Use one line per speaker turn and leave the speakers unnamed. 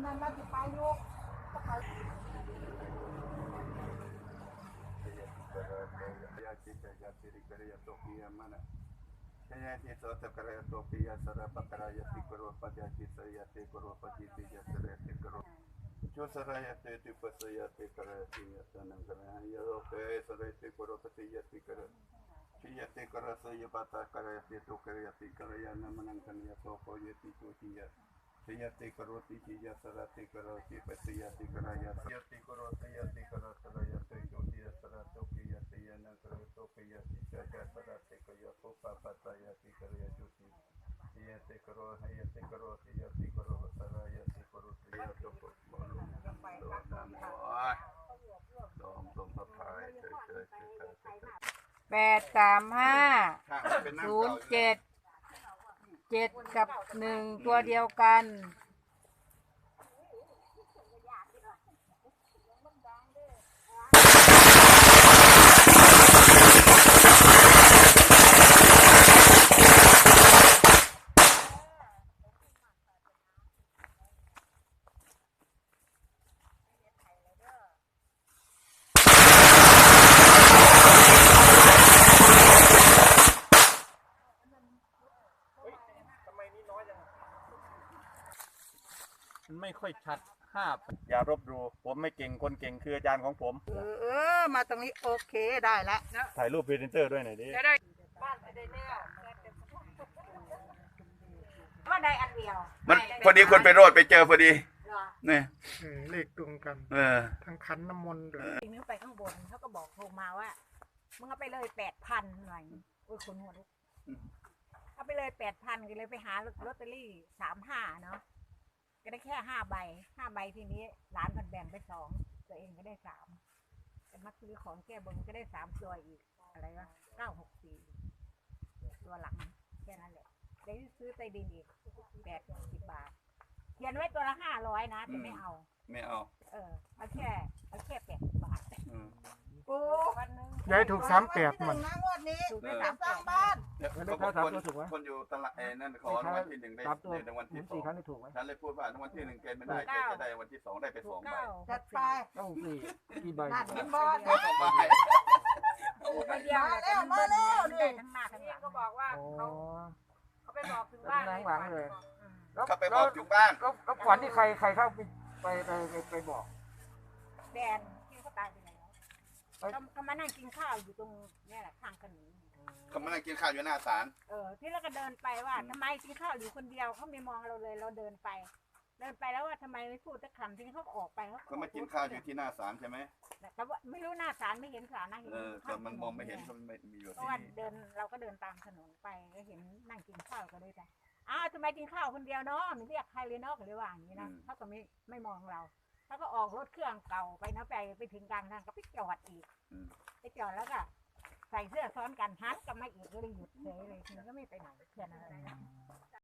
Nana dipayuk. Jayati Sota Karaya Topiya Sarapa Karaya Tikuropa Jati Sayati Kuropa Jiti Jasarati Kuropa जो सरयते तिपसयते करति यतनं करं यलोके सरयते कुरुपति यति कर कियते करसय पता करयति तो करयति करय नमनं कन्यतो को यति चोचिय ti karya ti ya ta nang karya ya ro pe sara ti karo pati ya ti karo. Ti ya ti karo sa ya pata karya ti to karya ti karya na manang kan ya to ko ya ti to ti ya. Ti ya ti karo ti ti ya sara ti karo ti pa ti ya ti karya ya ti karo ti ya ti karo sara ya ti to ti ya sara to ki ya ti ya na karo to ki ya ti ya ya sara ti ko ya ko pa pa ta ya ti karya ju ti. Ti ya ti karo ya ti karo ti ya ti karo sara ya ti karo ti ya to ko ma lu do na mo ai.ดอมดอมพระพายเฉยเฉยเฉยเฉยเฉย
แปดสามห้า
ข้างเป็นน้ำ
ศูน
เก่า
ย์เจ็ด เจ็ดกับหนึ่งตัวเดียวกัน
มันไม่ค่อยชัดห้าอย่ารบดูผมไม่เก่งคนเก่งคืออาจารย์ของผม
เออเออมาตรงนี้โอเคได้ละ
ถ่ายรูปพรีเซนเตอร์ด้วยหน่อยดิ
ว่าได้อันเดียว
มันพอดีคนไปโรดไปเจอพอดีเนี่ย
เออเลขตรงกัน
เออ
ทั้งขันน้ำมนต์ด้วย
ทีนี้ไปข้างบนเขาก็บอกโทรมาว่ามึงเอาไปเลยแปดพันหน่อยโอ้ยคนหัวลุกเอาไปเลยแปดพันก็เลยไปหาลอตเตอรี่สามห้าเนาะ ก็ได้แค่ห้าใบห้าใบทีนี้ร้านมันแบ่งไปสองตัวเองก็ได้สามแต่มาซื้อของแก้บนก็ได้สามตัวอีกอะไรวะเก้าหกสี่ตัวหลังแค่นั้นแหละ ได้ซื้อใต้ดินอีกแปดสิบบาทเขียนไว้ตัวละห้าร้อยนะแต่ไม่เอา
ไม่เอา
เออเอาแค่เอาแค่แปดสิบบาท
อืม
ปู
ยายถูกสามแปด
ห
มั
นึ่
น
งนะงวดนี้
ถูกไป
จะ
สาม
สร้าง
แปด
บ้าน
เดี๋ยวเขาบอกคนคนอยู่ตลาดเอนั่นขอรางวัลที่หนึ่งได้
สามตัว
ในรางวัลที่สอ
สี่
ง
ครั้งนี่ถูกไหม
ฉันเลยพูดว่ารางวัลที่หนึ่งเกณฑ์ไม่ได้แกจะได้วันที่สองได้ไป
ถู
สอกงใบ
เก้า
จัดไป
ต้องสี่กี่ใบ
นั่นเป็นบอล
ได้สองใบ
ถูกไปเดียว
มาแล้วมาแล้วนี่
ได้ทั้งหน้าทั้งหลังก็บอกว่า
อ๋อ
เขาเขาไปบอกถึงบ้าน
ทั้งหลังเลย
อืม
แล้ว
เขาไปบอกถึงบ้าน
แล้วแล้วฝันที่ใครใครเข้าไปไปไปไปไปบอก
แดนที่เขาตายไปแล้ว เขาเขามานั่งกินข้าวอยู่ตรงเนี่ยแหละข้างถนน
เขามานั่งกินข้าวอยู่หน้าศาล
เออที่เราก็เดินไปว่าทำไมกินข้าวอยู่คนเดียวเขาไม่มองเราเลยเราเดินไป เดินไปแล้วว่าทำไมไม่พูดสักคำทีนี้เขาก็ออกไปเขา
เขามากินข้าวอยู่ที่หน้าศาลใช่ไหม
แต่ว่าไม่รู้หน้าศาลไม่เห็นศาลนะเห็น
เออแต่มันมองไม่เห็นเขาไม่มีอยู่
เพ
ที่
ราะว่า
นี่
เดินเราก็เดินตามถนนไปก็เห็นนั่งกินข้าวก็เลยแต่อ้าวทำไมกินข้าวคนเดียวเนาะไม่เรียกใครเลยเนาะก็เลยว่าอย่างนี้นะเขาก็ไม่ไม่มองเรา เขาก็ออกรถเครื่องเก่าไปนะไปไปถึงกลางทางก็ไปจอดอีก
อืม
ไปจอดแล้วก็ใส่เสื้อซ้อนกันหันกลับมาอีกก็เลยหยุดเฉยเลยทีนี้ก็ไม่ไปไหนแค่นั้นเลย